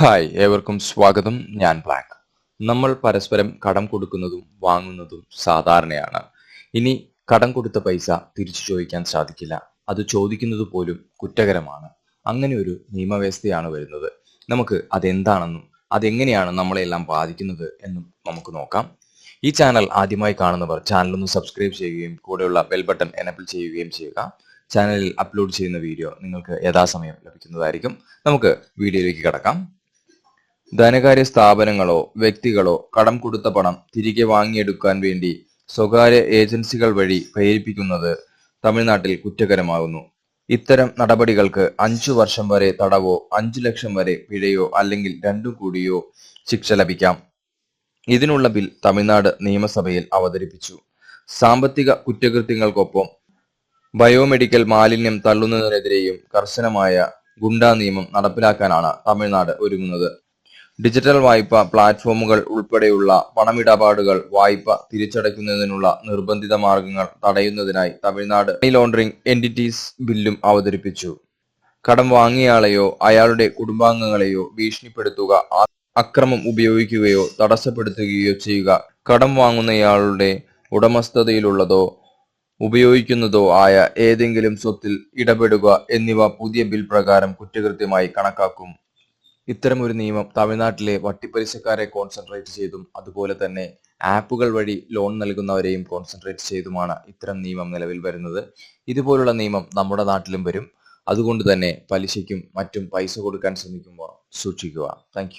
Hi ഏവർക്കും സ്വാഗതം. ഞാൻ ബ്ലാക്ക്. നമ്മൾ പരസ്പരം കടം കൊടുക്കുന്നതും വാങ്ങുന്നതും സാധാരണയാണ്. ഇനി കടം കൊടുത്ത പൈസ തിരിച്ചു ചോദിക്കാൻ സാധിക്കില്ല. അത് ചോദിക്കുന്നത് പോലും കുറ്റകരമാണ്. അങ്ങനെ ഒരു നിയമവ്യവസ്ഥയാണ് വരുന്നത്. നമുക്ക് അതെന്താണെന്നും അതെങ്ങനെയാണ് നമ്മളെല്ലാം ബാധിക്കുന്നത് എന്നും നമുക്ക് നോക്കാം. ഈ ചാനൽ ആദ്യമായി കാണുന്നവർ ചാനൽ ഒന്ന് സബ്സ്ക്രൈബ് ചെയ്യുകയും കൂടെയുള്ള ബെൽ ബട്ടൺ എനബിൾ ചെയ്യുകയും ചെയ്യുക. ചാനലിൽ അപ്ലോഡ് ചെയ്യുന്ന വീഡിയോ നിങ്ങൾക്ക് യഥാസമയം ലഭിക്കുന്നതായിരിക്കും. നമുക്ക് വീഡിയോയിലേക്ക് കടക്കാം. ധനകാര്യ സ്ഥാപനങ്ങളോ വ്യക്തികളോ കടം കൊടുത്ത പണം തിരികെ വാങ്ങിയെടുക്കാൻ വേണ്ടി സ്വകാര്യ ഏജൻസികൾ വഴി പ്രേരിപ്പിക്കുന്നത് തമിഴ്നാട്ടിൽ കുറ്റകരമാകുന്നു. ഇത്തരം നടപടികൾക്ക് അഞ്ചു വർഷം വരെ തടവോ അഞ്ചു ലക്ഷം വരെ പിഴയോ അല്ലെങ്കിൽ രണ്ടും കൂടിയോ ശിക്ഷ ലഭിക്കാം. ഇതിനുള്ള ബിൽ തമിഴ്നാട് നിയമസഭയിൽ അവതരിപ്പിച്ചു. സാമ്പത്തിക കുറ്റകൃത്യങ്ങൾക്കൊപ്പം ബയോമെഡിക്കൽ മാലിന്യം തള്ളുന്നതിനെതിരെയും കർശനമായ ഗുണ്ടാ നിയമം നടപ്പിലാക്കാനാണ് തമിഴ്നാട് ഒരുങ്ങുന്നത്. ഡിജിറ്റൽ വായ്പ പ്ലാറ്റ്ഫോമുകൾ ഉൾപ്പെടെയുള്ള പണമിടപാടുകൾ വായ്പ തിരിച്ചടയ്ക്കുന്നതിനുള്ള നിർബന്ധിത മാർഗങ്ങൾ തടയുന്നതിനായി തമിഴ്നാട് മണി ലോണ്ടറിംഗ് എന്റിറ്റീസ് ബില്ലും അവതരിപ്പിച്ചു. കടം വാങ്ങിയയാളെയോ അയാളുടെ കുടുംബാംഗങ്ങളെയോ ഭീഷണിപ്പെടുത്തുക അക്രമം ഉപയോഗിക്കുകയോ തടസ്സപ്പെടുത്തുകയോ ചെയ്യുക. കടം വാങ്ങുന്നയാളുടെ ഉടമസ്ഥതയിലുള്ളതോ ഉപയോഗിക്കുന്നതോ ആയ ഏതെങ്കിലും സ്വത്തിൽ ഇടപെടുക എന്നിവ പുതിയ ബിൽ പ്രകാരം കുറ്റകൃത്യമായി കണക്കാക്കും. ഇത്തരമൊരു നിയമം തമിഴ്നാട്ടിലെ വട്ടിപ്പലിശക്കാരെ കോൺസെൻട്രേറ്റ് ചെയ്തും അതുപോലെ തന്നെ ആപ്പുകൾ വഴി ലോൺ നൽകുന്നവരെയും കോൺസെൻട്രേറ്റ് ചെയ്തുമാണ് ഇത്തരം നിയമം നിലവിൽ വരുന്നത്. ഇതുപോലുള്ള നിയമം നമ്മുടെ നാട്ടിലും വരും. അതുകൊണ്ട് തന്നെ പലിശയ്ക്കും മറ്റും പൈസ കൊടുക്കാൻ ശ്രമിക്കുമ്പോൾ സൂക്ഷിക്കുക. താങ്ക്